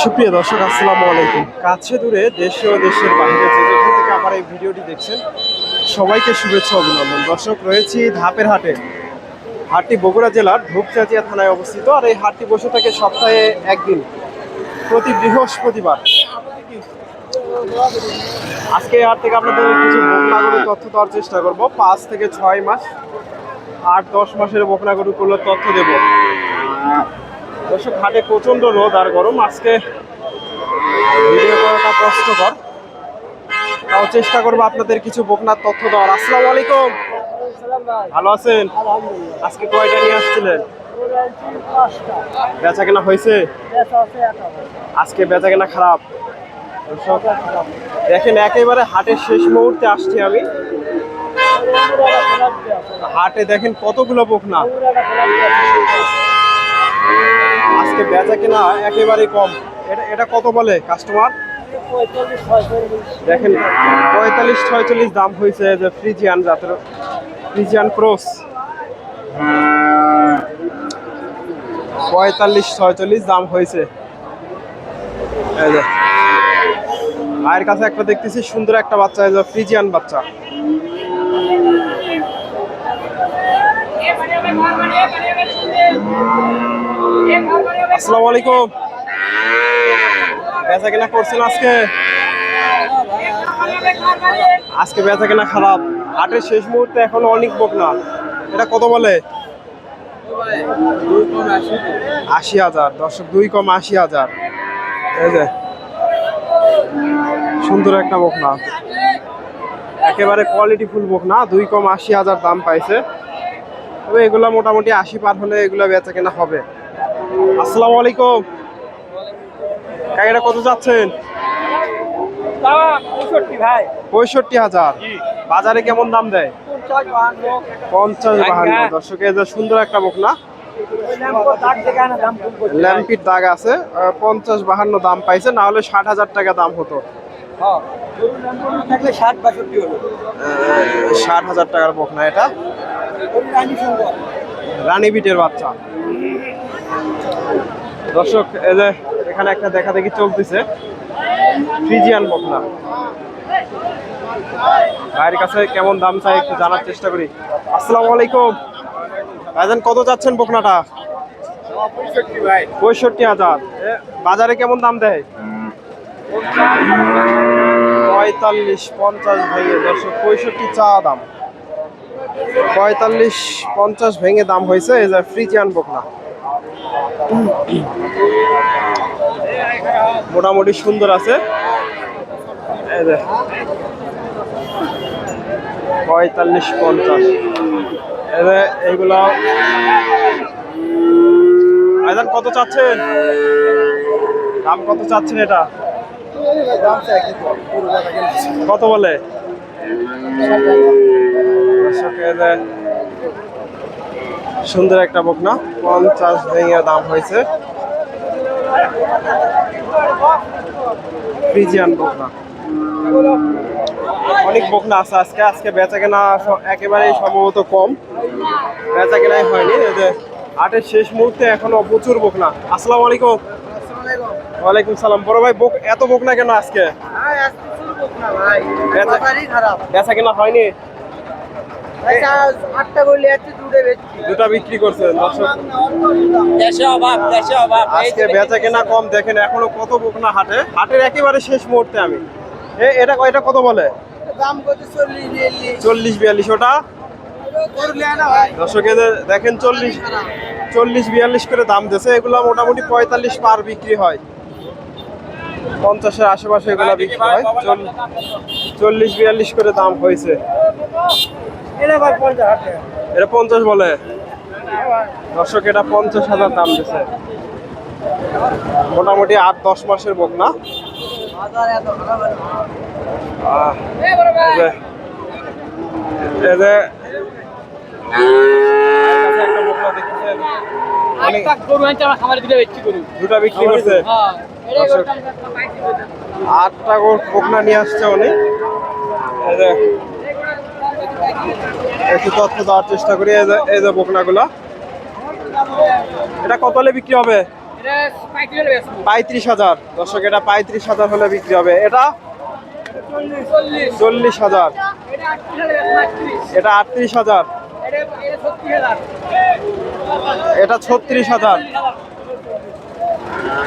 সুপ্রিয় দর্শক, আসসালামু আলাইকুম। কাছে দূরে দেশে ও দেশের বাইরে যে যেখান থেকে আমার এই ভিডিওটি দেখছেন, সবাইকে শুভেচ্ছা অভিনন্দন। দর্শক, রয়েছি ধাপের হাটে। হাটটি বগুড়া জেলার ধূপচাচিয়া থানায় অবস্থিত। আর এই হাটটি বসে থাকে সপ্তাহে একদিন, প্রতি বৃহস্পতিবার। আজকে হাট থেকে আপনাদের কিছু বকনাগরের তথ্য দেওয়ার চেষ্টা করব। পাঁচ থেকে ছয় মাস, আট, দশ মাসের বকনাগরুগুলোর তথ্য দেব। দর্শক, হাটে প্রচণ্ড রোদ আর গরম। আজকে ভিডিও করাটা কষ্টকর। তাও চেষ্টা করব আপনাদের কিছু বকনার তথ্য দেওয়ার। আসসালামু আলাইকুম। ভালো আছেন? আজকে কয়টা নিয়ে আসছিলেন? বেচা কেনা হয়েছে? আজকে বেচা কেনা খারাপ দেখেন, একেবারে হাটের শেষ মুহূর্তে আসছি আমি। হাটে দেখেন কতগুলো বকনা আজকে বেচা কেনা একেবারেই কম। এটা এটা কত বলে কাস্টমার দেখেন, পঁয়তাল্লিশ ছয়চল্লিশ দাম হয়েছে যে ফ্রিজিয়ান জাতের ফ্রিজিয়ান ক্রস পঁয়তাল্লিশ ছয়চল্লিশ দাম হয়েছে। ভাইয়ের কাছে একটা দেখতেছি, সুন্দর একটা বাচ্চা ফ্রিজিয়ান বাচ্চা। আসসালামু আলাইকুম বেচা কেনা করছেন আজকে? আজকে বেচা কেনা খারাপ। হাটের শেষ মুহূর্তে এখন অনেক বোক না এটা কত বলে? আশি হাজার। দর্শক, দুই কম আশি হাজার। এই যে, সুন্দর একটা বোক না একেবারে কোয়ালিটি ফুল বোক না দুই কম আশি হাজার দাম পাইছে। তবে এগুলো মোটামুটি আশি পার হলে এগুলো বেচা কেনা হবে। আসসালামু আলাইকুম। কাকিটা কত যাচ্ছেন? পঁয়ষট্টি হাজার। বাজারে কেমন দাম দেয়? পঞ্চাশ বাহান্ন। দর্শক সুন্দর একটা মুখ না? ল্যাম্পির দাগ আছে। পঞ্চাশ বাহান্ন দাম পাইছে না হলে ষাট হাজার টাকা দাম হতো। ষাট হাজার টাকার মুখ না এটা? রানী বিটের বাচ্চা। দর্শক, এই যে এখানে একটা দেখা দেখি চলতেছে। ফ্রিজিয়ান বকনা ভাইয়ের কাছে কেমন দাম চাই একটু জানার চেষ্টা করি। আসসালামু আলাইকুম। ভাইজান, কত যাচ্ছেন বকনাটা পঁয়ষট্টি হাজার। বাজারে কেমন দাম দেয়? পঁয়তাল্লিশ পঞ্চাশ ভেঙে, দর্শক, পঁয়ষট্টি চা দাম। পঁয়তাল্লিশ পঞ্চাশ ভেঙে দাম হয়েছে, এই যে ফ্রিজিয়ান বকনা মোটামুটি সুন্দর আছে। পঁয়তাল্লিশ, পঞ্চাশ। এই এইগুলা। কত চাচ্ছেন? দাম কত চাচ্ছেন এটা? কত বলে? সুন্দর একটা বকনা পঞ্চাশ ভেঙে দাম হয়েছে। ফ্রিজিয়ান বকনা। অনেক বকনা আছে আজকে আজকে বেচা কেনা একেবারেই সম্ভবত কম। বেচা কেনাই হয়নি আটের শেষ মুহূর্তে এখনও প্রচুর বকনা। আসসালামু আলাইকুম। ওয়ালাইকুম সালাম। বড় ভাই বক এত বকনা কেন আজকে? বেচা কেনা হয়নি? আটটা করলে দুটা বিক্রি করছেন দর্শক। দেশে অভাব দেশে অভাব। আজকে বেচা কেনা কম দেখেন এখনও কত বকনা হাটে। হাটের একেবারে শেষ মুহূর্তে আমি। এ এটা এটা কত বলে? দাম কত? চল্লিশ বিয়াল্লিশ। চল্লিশ বিয়াল্লিশ ওটা? করলে না ভাই। দর্শক দেখেন চল্লিশ চল্লিশ বিয়াল্লিশ করে দাম দিয়েছে। এগুলো মোটামুটি পঁয়তাল্লিশ পার বিক্রি হয়। পঞ্চাশের আশেপাশে এগুলো বিক্রি হয়। চল্লিশ বিয়াল্লিশ করে দাম হয়েছে। এটা পঞ্চাশ বলে। দর্শক, এটা পঞ্চাশ হাজার দাম দিছে। মোটামুটি আট, দশ মাসের বোক, না? দুটা বিক্রি করছে। আটটা বকনা নিয়ে আসছে অনেক একটু তথ্য দেওয়ার চেষ্টা করি এই যে বকনাগুলো। এটা কত হলে বিক্রি হবে? পঁয়ত্রিশ হাজার। দর্শক এটা পঁয়ত্রিশ হাজার হলে বিক্রি হবে। এটা? চল্লিশ। হাজার। এটা আটত্রিশ হাজার। এটা ছত্রিশ হাজার।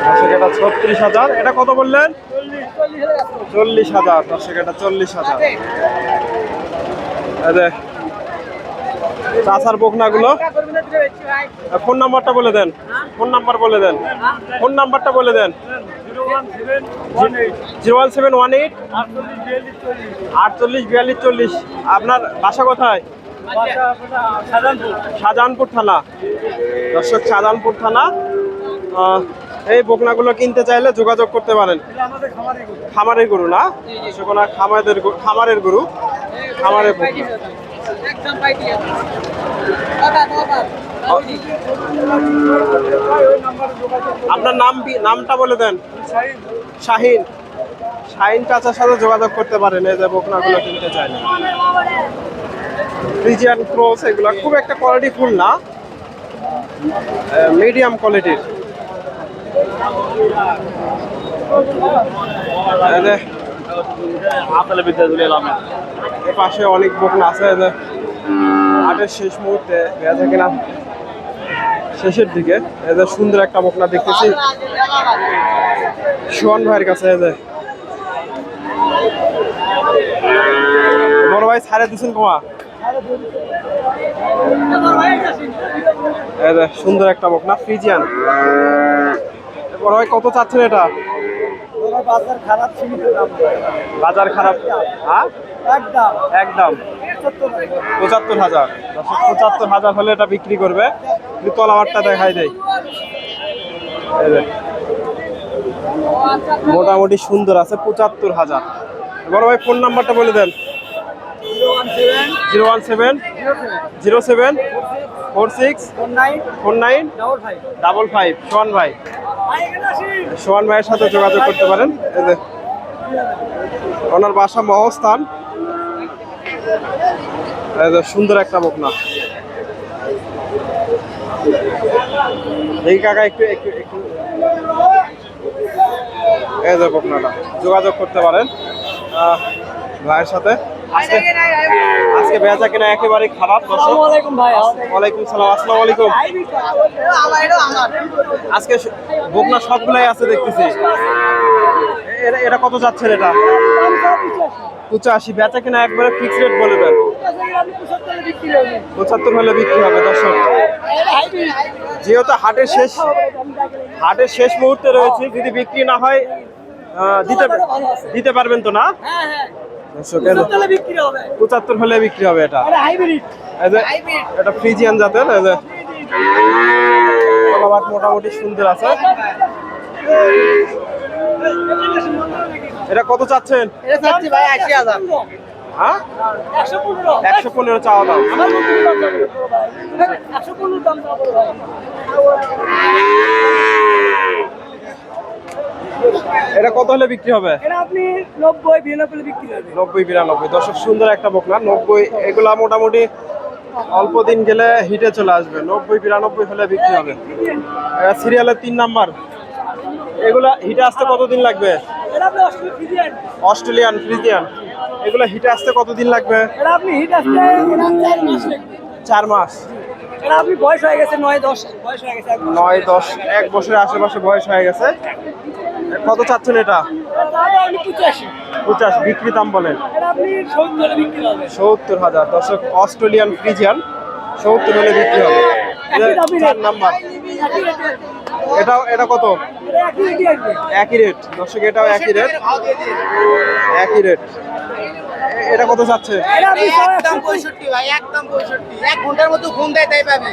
দর্শক এটা ছত্রিশ হাজার। এটা কত বললেন? চল্লিশ হাজার। দর্শক এটা চল্লিশ হাজার। যে চাষার বকনাগুলো। ফোন নাম্বারটা বলে দেন। ফোন নাম্বার বলে দেন। ফোন নাম্বারটা বলে দেন। Zero one seven one eight. আটচল্লিশ বিয়াল্লিশ চল্লিশ। আপনার বাসা কোথায়? শাহজাহানপুর। থানা। দর্শক, শাহজাহানপুর থানা। এই বকনাগুলো কিনতে চাইলে যোগাযোগ করতে পারেন। খামারের গরু না? সেখানে খামারের খামারের গরু। খামারের আপনার নাম নামটা বলে দেন। শাহিন। শাহিন চাচার সাথে যোগাযোগ করতে পারেন, এই যে বকনাগুলো কিনতে চাইলে। ফ্রিজিয়ান ক্রস এগুলো খুব একটা কোয়ালিটি ফুল না। মিডিয়াম কোয়ালিটির আপনার বিদ্যা পাশে অনেক বকনা আছে আটের শেষ মুহূর্তে বেচা কিনা? শেষের দিকে যে সুন্দর একটা বকনা দেখতেছি। সোহান ভাইয়ের কাছে যে বড় ভাই, ছাড়ে দিচ্ছেন কমা সুন্দর একটা বকনা, ফ্রিজিয়ান। বড় ভাই কত চাচ্ছেন এটা? বাজার খারাপ বাজার খারাপ। হ্যাঁ? একদম। একদম। পঁচাত্তর হাজার। পঁচাত্তর হাজার হলে এটা বিক্রি করবে। তলাবারটা দেখাই দেয় মোটামুটি সুন্দর আছে পঁচাত্তর হাজার। বড় ভাই ফোন নাম্বারটা বলে দেন। Zero one seven zero seven four six four nine four nine double five. Sohan ভাই। সোহান ভাইয়ের সাথে যোগাযোগ করতে পারেন। ওনার বাসা মহস্থান সুন্দর একটা বকনা। এই কাকা একটু একটু একটু। এই যে বকনাটা। যোগাযোগ করতে পারেন ভাইয়ের সাথে। আজকে আজকে বেচা কিনা একেবারে খারাপ দর্শক। ওয়ালাইকুম সালাম আসসালামু আলাইকুম। আজকে বকনা সবগুলাই আছে দেখতেছি। এটা- এটা কত যাচ্ছে এটা? পঁচাশি। বেচা কিনা একবারে ফিক্স রেট বলে দেন। পঁচাত্তর হলে বিক্রি হবে দর্শক। যেহেতু হাটের শেষ হাটের শেষ মুহূর্তে রয়েছে যদি বিক্রি না হয় দিতে দিতে পারবেন তো না? দর্শক এই যে পঁচাত্তর হলে বিক্রি হবে। এটা। এটা ফ্রিজিয়ান জাতের কলাবাট মোটামুটি সুন্দর আছে। এটা কত চাচ্ছেন? হ্যাঁ? একশো পনেরো। চাওয়া দাম এটা কত হলে বিক্রি হবে? আপনি বিক্রি হবে। দর্শক সুন্দর একটা বকনা নব্বই এগুলা মোটামুটি অল্প দিন গেলে হিটে চলে আসবে। নব্বই বিরানব্বই হলে বিক্রি হবে। এটা সিরিয়ালের তিন নাম্বার। এগুলা হিটে আসতে কতদিন লাগবে? অস্ট্রেলিয়ান। ফ্রিজিয়ান। এগুলো হিটে আসতে কতদিন লাগবে? এটা আপনি হিট আসতে চার মাস লাগবে। চার মাস। এটা আপনি বয়স হয়ে গেছে নয় দশ বয়স হয়ে গেছে নয় দশ এক বছরের আশেপাশে বয়স হয়ে গেছে। কত চাচ্ছেন এটা? পঁচাশি। পঞ্চাশ বিক্রি দাম বলেন। সত্তর হাজার। দর্শক অস্ট্রেলিয়ান ফ্রিজিয়ান সত্তর হলে বিক্রি হবে। এটা চার নাম্বার। এর। এটা এটা কত? একই রেট দর্শক এটাও একই রেট। একই রেট। এটা কত যাচ্ছে? এটা আপনি ছয় একদম একশো পঁয়ষট্টি ভাই একদম পঁয়ষট্টি। এক ঘণ্টার মতো ঘুম দেয় তাই পাবে।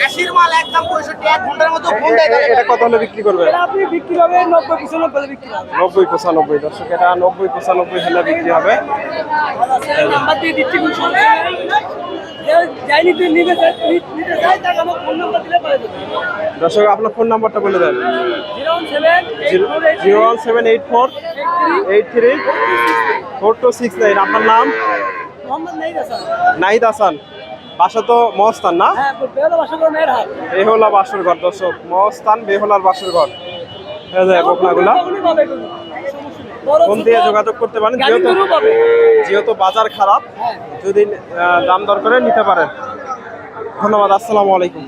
আশির মাল একদম পঁয়ষট্টি এক ঘণ্টার ঘুম এ- দেয় এটা কত হলে বিক্রি করবে এটা আপনি বিক্রি হবে নব্বই পঁচানব্বই হলে বিক্রি হবে নব্বই পঁচানব্বই দর্শক এটা নব্বই পঁচানব্বই হলে বিক্রি হবে নাম্বার দিয়ে দিচ্ছি কোনো সমস্যা নেই। যে নিবে চাই- নিতে চাই তাকে আমার ফোন নাম্বার দিলে পারে দর্শক আপনার ফোন নাম্বারটা বলে দেন zero one seven eight four eight three four two six nine আপনার নাম মোহাম্মদ নাইদ হাসান নাহিদ হাসান বাসা তো মহস্তান না? হ্যাঁ বেহলা বাসর ঘর দর্শক মহস্থান বেহলার বাসর ঘর। বকনাগুলা। ফোন দিয়ে যোগাযোগ করতে পারেন যেহেতু যেহেতু বাজার খারাপ হ্যাঁ। যদি দাম দর করে নিতে পারেন। ধন্যবাদ আসসালামু আলাইকুম।